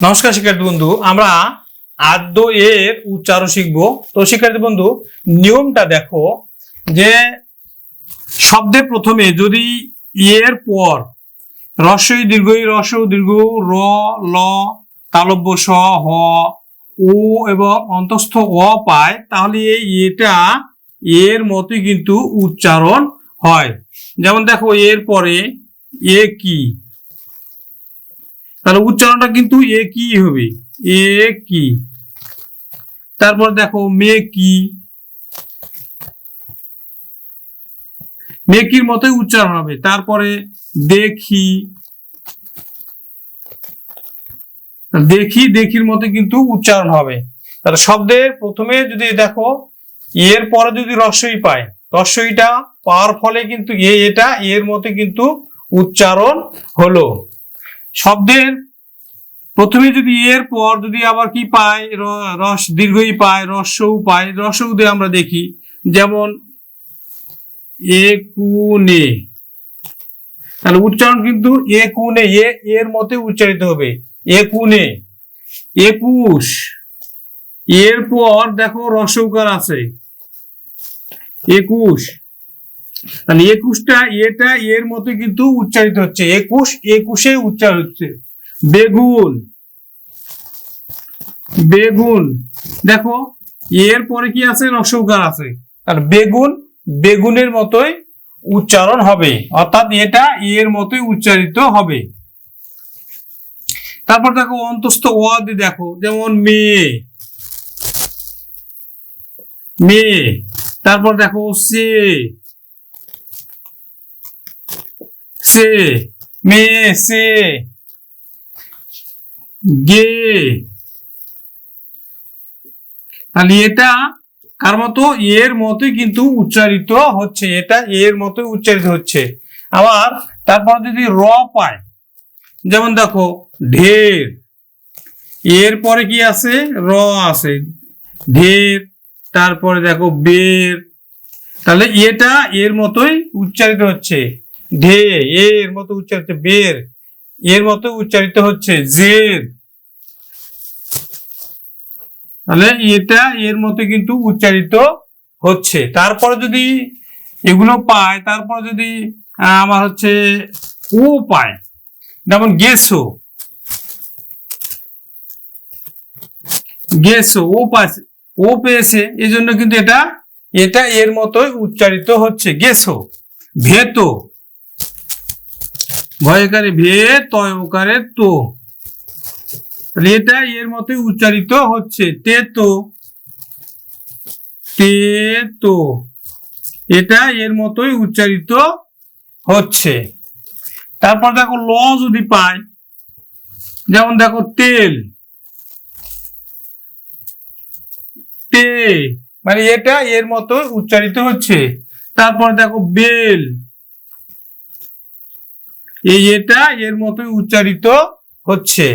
নমস্কার শিক্ষার্থী বন্ধু, আমরা আদ্য এর উচ্চারণ শিখব। তো শিক্ষার্থী বন্ধু, নিয়মটা দেখো যে শব্দের প্রথমে যদি এর পর রস্বই দীর্ঘই রস দীর্ঘ র, ল, তালব্য, স, হ ও এবং অন্তস্থ অ পায়, তাহলে এই এটা এর মতোই কিন্তু উচ্চারণ হয়। যেমন দেখো, এর পরে এ কি? তাহলে উচ্চারণটা কিন্তু এ কি হবে? এ কি? তারপর দেখো, মে কি? মেকির মতোই উচ্চারণ হবে। তারপরে দেখি। দেখি, দেখির মতো কিন্তু উচ্চারণ হবে। তাহলে শব্দের প্রথমে যদি দেখো, এর পরে যদি রস্বই পায় রস্বইটা পাওয়ার ফলে কিন্তু এ, এটা, এর মতো কিন্তু উচ্চারণ হলো। শব্দের প্রথমে যদি এর পর যদি আবার কি পায়? রস দীর্ঘই পায় রস্যও পায় রস্যও দিয়ে আমরা দেখি, যেমন একুনে। তাহলে উচ্চারণ কিন্তু একুনে, এ, এর মতে উচ্চারিত হবে। একুনে, একুশ। এর পর দেখো রসৌকার আছে। একুশ। তাহলে একুশটা এটা এর মতো কিন্তু উচ্চারিত হচ্ছে। একুশ, একুশে উচ্চার হচ্ছে। বেগুন। বেগুন। দেখো এর পরে কি আছে? রসৌকার আছে। আর বেগুন, বেগুনের মতোই উচ্চারণ হবে। অর্থাৎ এটা এর মতোই উচ্চারিত হবে। তারপর দেখো, অন্তস্থ দিয়ে দেখো। যেমন মেয়ে। মেয়ে। তারপর দেখো সে। সে গে তাহলে এটা কার মতো? এর মতোই কিন্তু উচ্চারিত হচ্ছে। এটা এর মতোই উচ্চারিত হচ্ছে। আবার তারপর যদি র পায়, যেমন দেখো, ঢের। এর পরে কি আছে? র আছে। ঢের। তারপরে দেখো, বের। তাহলে এটা এর মতোই উচ্চারিত হচ্ছে। ঢে এর মতো উচ্চারিত, বের, এর মতো উচ্চারিত হচ্ছে জের। তাহলে এটা এর মতো কিন্তু উচ্চারিত হচ্ছে। তারপরে যদি এগুলো পায়, তারপরে যদি আমার হচ্ছে ও পায়, যেমন গেসো গেসো ও পাচ্ছে ও পেয়েছে এই জন্য কিন্তু এটা এটা এর মতোই উচ্চারিত হচ্ছে। গেসো ভেতো ভয়কারে ভে তয়কারে তো। তাহলে এটা এর মতোই উচ্চারিত হচ্ছে। তে তো তে তো এটা এর মতোই উচ্চারিত হচ্ছে। তারপর দেখো ল যদি পায় যেমন দেখো তেল। তে মানে এটা এর মতো উচ্চারিত হচ্ছে। তারপর দেখো বেল। এই এটা এর মতোই উচ্চারিত হচ্ছে।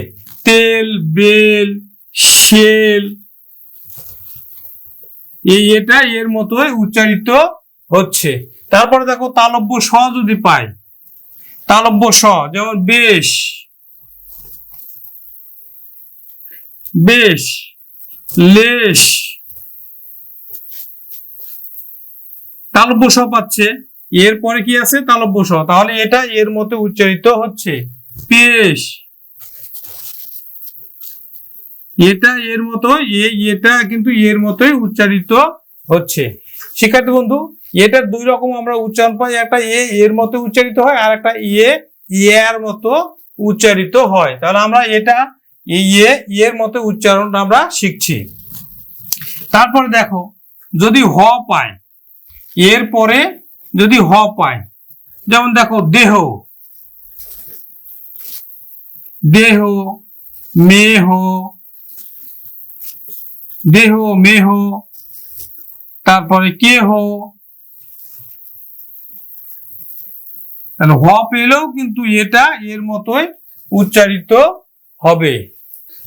তেল, বেল, শেল, এই এটা এর মতোই উচ্চারিত হচ্ছে। তারপরে দেখো তালব্য স যদি পাই। তালব্য স, যেমন বেশ। বেশ, লেশ। তালব্য স পাচ্ছে। এরপরে কি আছে? তালব্য স তাহলে এটা এর মতো উচ্চারিত হচ্ছে পেশ। এটা এর মতো এটা কিন্তু এর মতোই উচ্চারিত হচ্ছে। শিক্ষার্থী বন্ধু, এটা দুই রকম আমরা উচ্চারণ পাই। একটা এ এর মতো উচ্চারিত হয়, আর একটা এ এর মতো উচ্চারিত হয়। তাহলে আমরা এটা এ এর মতো উচ্চারণ আমরা শিখছি। তারপরে দেখো, যদি হ পায় এর পরে যদি হ পায়। যেমন দেখো, দেহ। দেহ, মেহ। দেহ, মেহ। তারপরে কেহ। হ পেলেও কিন্তু এটা এর মতোই উচ্চারিত হবে।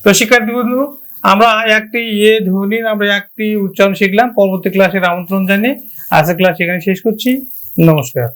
তো শিক্ষার্থী বন্ধু, আমরা একটি এ ধ্বনির আমরা একটি উচ্চারণ শিখলাম। পরবর্তী ক্লাসের আমন্ত্রণ জানিয়ে আজকের ক্লাস এখানে শেষ করছি। নমস্কার।